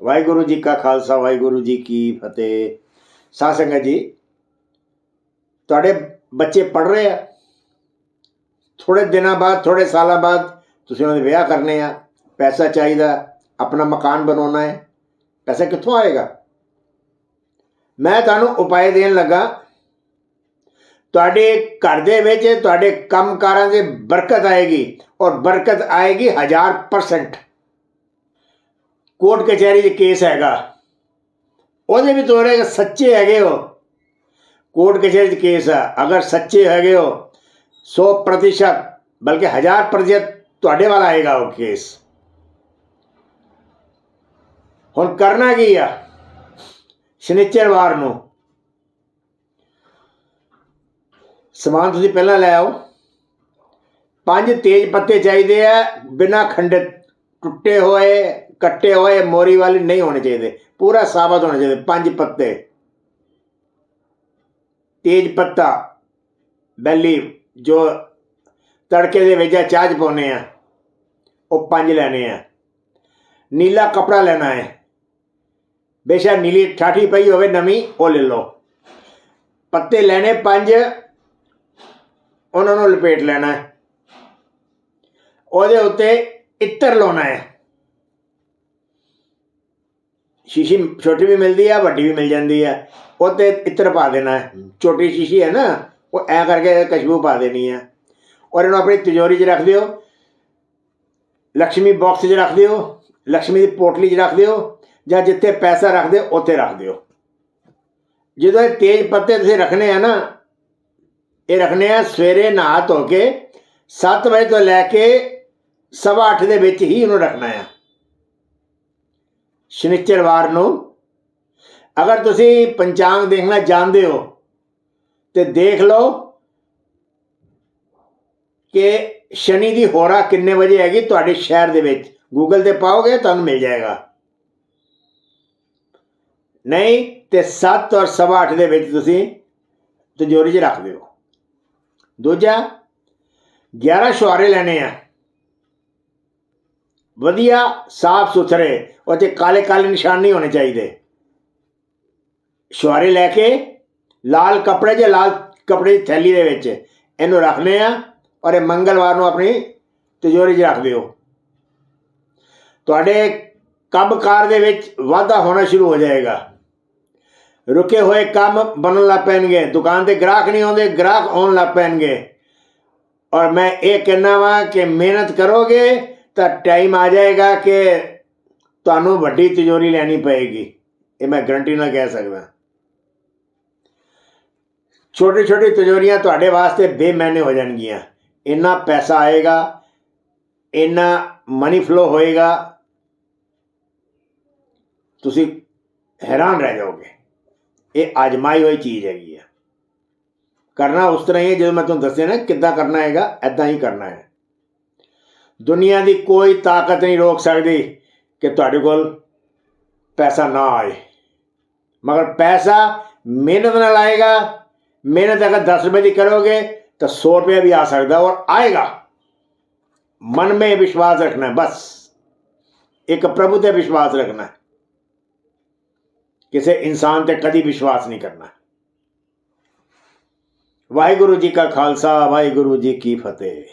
ਵਾਹਿਗੁਰੂ ਜੀ ਕਾ ਖਾਲਸਾ, ਵਾਹਿਗੁਰੂ ਜੀ ਕੀ ਫਤਿਹ। ਸਾਧ ਸੰਗਤ ਜੀ, ਤੁਹਾਡੇ ਬੱਚੇ ਪੜ ਰਹੇ ਆ? ਥੋੜੇ ਦਿਨਾਂ ਬਾਅਦ ਥੋੜੇ ਸਾਲਾਂ ਬਾਅਦ ਤੁਸੀਂ ਉਹਨਾਂ ਦੇ ਵਿਆਹ ਕਰਨੇ ਆ। ਪੈਸਾ ਚਾਹੀਦਾ, ਆਪਣਾ ਮਕਾਨ ਬਣਾਉਣਾ ਹੈ। ਪੈਸਾ ਕਿੱਥੋਂ ਆਏਗਾ? ਮੈਂ ਤੁਹਾਨੂੰ ਉਪਾਅ ਦੇਣ ਲੱਗਾ, ਤੁਹਾਡੇ ਘਰ ਦੇ ਵਿੱਚ ਤੁਹਾਡੇ ਕੰਮਕਾਰਾਂ ਦੇ ਬਰਕਤ ਆਏਗੀ ਔਰ ਬਰਕਤ ਆਏਗੀ 1000% ਕੋਰਟ ਕਚਹਿਰੀ 'ਚ ਕੇਸ ਹੈਗਾ। ਉਹਦੇ ਵੀ ਤੋਰੇ ਸੱਚੇ ਹੈਗੇ ਹੋ ਕੋਰਟ ਕਚਹਿਰੀ 'ਚ ਕੇਸ ਆ। ਅਗਰ ਸੱਚੇ ਹੈਗੇ ਹੋ 100% ਬਲਕਿ 1000% ਤੁਹਾਡੇ ਵਾਲਾ ਆਏਗਾ ਉਹ ਕੇਸ। ਹੁਣ ਕਰਨਾ ਕੀ ਆ? ਸ਼ਨੀਚਰਵਾਰ ਨੂੰ। ਸਮਾਨ ਤੁਸੀਂ ਪਹਿਲਾਂ ਲੈ ਆਓ। ਪੰਜ ਤੇਜ ਪੱਤੇ ਚਾਹੀਦੇ ਆ, ਬਿਨਾ ਖੰਡਿਤ, ਟੁੱਟੇ ਹੋਏ ਕੱਟੇ ਹੋਏ ਮੋਰੀ ਵਾਲੇ ਨਹੀਂ ਹੋਣੇ ਚਾਹੀਦੇ। ਪੂਰਾ ਸਾਬਤ ਹੋਣੇ ਚਾਹੀਦੇ। ਪੰਜ ਪੱਤੇ। ਤੇਜ ਪੱਤਾ। ਬੈਲੀ। ਜੋ ਤੜਕੇ ਦੇ ਵਿੱਚ ਚਾਹ ਚ ਪਾਉਨੇ ਆ। ਉਹ ਪੰਜ ਲੈਣੇ ਆ। ਨੀਲਾ ਕਪੜਾ ਲੈਣਾ ਹੈ। ਬੇਸ਼ੱਕ ਨੀਲੀ ਠਾਠੀ ਪਈ ਹੋਵੇ, ਨਵੀਂ ਉਹ ਲੈ ਲਓ। ਪੱਤੇ ਲੈਣੇ ਪੰਜ। ਉਹਨਾਂ ਨੂੰ ਲਪੇਟ ਲੈਣਾ ਉਹਦੇ ਉੱਤੇ ਇੱਤਰ ਲਾਉਣਾ ਹੈ। ਸ਼ੀਸ਼ੀ ਛੋਟੀ ਵੀ ਮਿਲਦੀ ਆ ਵੱਡੀ ਵੀ ਮਿਲ ਜਾਂਦੀ ਆ। ਉਹ ਤੇ ਇਤਰ ਪਾ ਦੇਣਾ ਛੋਟੀ ਸ਼ੀਸ਼ੀ ਹੈ ਨਾ ਉਹ ਐ ਕਰਕੇ ਖੁਸ਼ਬੂ ਪਾ ਦੇਣੀ ਹੈ ਔਰ ਇਹਨੂੰ ਆਪਣੀ ਤਿਜੋਰੀ 'ਚ ਰੱਖ ਦਿਓ। ਲక్ష్ਮੀ ਬਾਕਸ 'ਚ ਰੱਖ ਦਿਓ। ਲక్ష్ਮੀ ਦੀ ਪੋਟਲੀ 'ਚ ਰੱਖ ਦਿਓ। ਜਾਂ ਜਿੱਥੇ ਪੈਸਾ ਰੱਖਦੇ ਉੱਥੇ ਰੱਖ ਦਿਓ। ਜਦੋਂ ਇਹ ਤੇਜ ਪੱਤੇ ਤੁਸੀਂ ਰੱਖਣੇ ਆ ਨਾ ਇਹ ਰੱਖਣੇ ਆ ਸਵੇਰੇ ਨਹਾ ਧੋ ਕੇ 7 ਵਜੇ ਤੋਂ ਲੈ ਕੇ 7:30 ਦੇ ਵਿੱਚ ਹੀ ਇਹਨੂੰ ਰੱਖਣਾ ਆ। ਸ਼ਨੀਚਰਵਾਰ ਨੂੰ। ਅਗਰ ਤੁਸੀਂ ਪੰਚਾਂਗ ਦੇਖਣਾ ਜਾਣਦੇ ਹੋ, ਤੇ ਦੇਖ ਲਓ ਕਿ ਸ਼ਨੀ ਦੀ ਹੋਰਾ ਕਿੰਨੇ ਵਜੇ ਹੈਗੀ ਤੁਹਾਡੇ ਸ਼ਹਿਰ ਦੇ ਵਿੱਚ। ਗੂਗਲ ਤੇ ਪਾਓਗੇ ਤੁਹਾਨੂੰ ਮਿਲ ਜਾਏਗਾ। ਨਹੀਂ, ਤੇ 7 ਔਰ ਸਵਾ ਅੱਠ ਦੇ ਵਿੱਚ ਤੁਸੀਂ ਤਜੋਰੀ 'ਚ ਰੱਖ ਦਿਓ। ਦੂਜਾ 11 ਸ਼ੁਆਰੇ ਲੈਣੇ ਆ। ਵਧੀਆ, ਸਾਫ਼ ਸੁਥਰੇ ਉਹ 'ਤੇ ਕਾਲੇ ਕਾਲੇ ਨਿਸ਼ਾਨ ਨਹੀਂ ਹੋਣੇ ਚਾਹੀਦੇ। ਸ਼ੁਆਰੇ ਲੈ ਕੇ, ਲਾਲ ਕੱਪੜੇ 'ਚ ਲਾਲ ਕੱਪੜੇ ਦੀ ਥੈਲੀ ਦੇ ਵਿੱਚ, ਇਹਨੂੰ ਰੱਖਨੇ ਆ ਔਰ ਇਹ ਮੰਗਲਵਾਰ ਨੂੰ ਆਪਣੀ ਤਿਜੋਰੀ 'ਚ ਰੱਖ ਦਿਓ। ਤੁਹਾਡੇ ਕੰਮਕਾਰ ਦੇ ਵਿੱਚ ਵਾਧਾ ਹੋਣਾ ਸ਼ੁਰੂ ਹੋ ਜਾਏਗਾ। ਰੁਕੇ ਹੋਏ ਕੰਮ ਬਣਨ ਲੱਗ ਪੈਣਗੇ। ਦੁਕਾਨ ਤੇ ਗ੍ਰਾਹਕ ਨਹੀਂ ਆਉਂਦੇ, ਗ੍ਰਾਹਕ ਆਉਣ ਲੱਗ ਪੈਣਗੇ। ਔਰ ਮੈਂ ਇਹ ਕਹਿਣਾ ਵਾਂ ਕਿ ਮਿਹਨਤ ਕਰੋਗੇ ਤਾਂ ਟਾਈਮ ਆ ਜਾਏਗਾ ਕਿ ਤੁਹਾਨੂੰ ਵੱਡੀ ਤਿਜੋਰੀ ਲੈਣੀ ਪਏਗੀ। ਇਹ ਮੈਂ ਗਰੰਟੀ ਨਾਲ ਕਹਿ ਸਕਦਾ। ਛੋਟੀ ਛੋਟੀ ਤਿਜੋਰੀਆਂ ਤੁਹਾਡੇ ਵਾਸਤੇ ਬੇਮੈਨੇ ਹੋ ਜਾਣਗੀਆਂ। ਇੰਨਾ ਪੈਸਾ ਆਏਗਾ, ਇੰਨਾ ਮਨੀ ਫਲੋ ਹੋਏਗਾ, ਤੁਸੀਂ ਹੈਰਾਨ ਰਹਿ ਜਾਓਗੇ। ਇਹ ਆਜਮਾਈ ਹੋਈ ਚੀਜ਼ ਹੈਗੀ ਆ। ਕਰਨਾ ਉਸ ਤਰ੍ਹਾਂ ਹੀ ਹੈ ਜਦੋਂ ਮੈਂ ਤੁਹਾਨੂੰ ਦੱਸਿਆ ਨਾ, ਕਿੱਦਾਂ ਕਰਨਾ ਹੈਗਾ ਐਦਾਂ ਹੀ ਕਰਨਾ ਹੈ। ਦੁਨੀਆ ਦੀ ਕੋਈ ਤਾਕਤ ਨਹੀਂ ਰੋਕ ਸਕਦੀ ਕਿ ਤੁਹਾਡੇ ਕੋਲ ਪੈਸਾ ਨਾ ਆਏ ਮਗਰ ਪੈਸਾ ਮਿਹਨਤ ਨਾਲ ਆਏਗਾ ਮਿਹਨਤ ਅਗਰ 10 ਰੁਪਏ ਦੀ ਕਰੋਗੇ ਤਾਂ 100 ਰੁਪਏ ਵੀ ਆ ਸਕਦਾ ਔਰ ਆਏਗਾ ਮਨ में विश्वास रखना है बस ਇੱਕ ਪ੍ਰਭੂ ਤੇ ਵਿਸ਼ਵਾਸ ਰੱਖਣਾ ਹੈ ਕਿਸੇ ਇਨਸਾਨ ਤੇ ਕਦੀ ਵਿਸ਼ਵਾਸ ਨਹੀਂ ਕਰਨਾ ਵਾਹਿਗੁਰੂ ਜੀ ਕਾ ਖਾਲਸਾ ਵਾਹਿਗੁਰੂ ਜੀ ਕੀ ਫਤਿਹ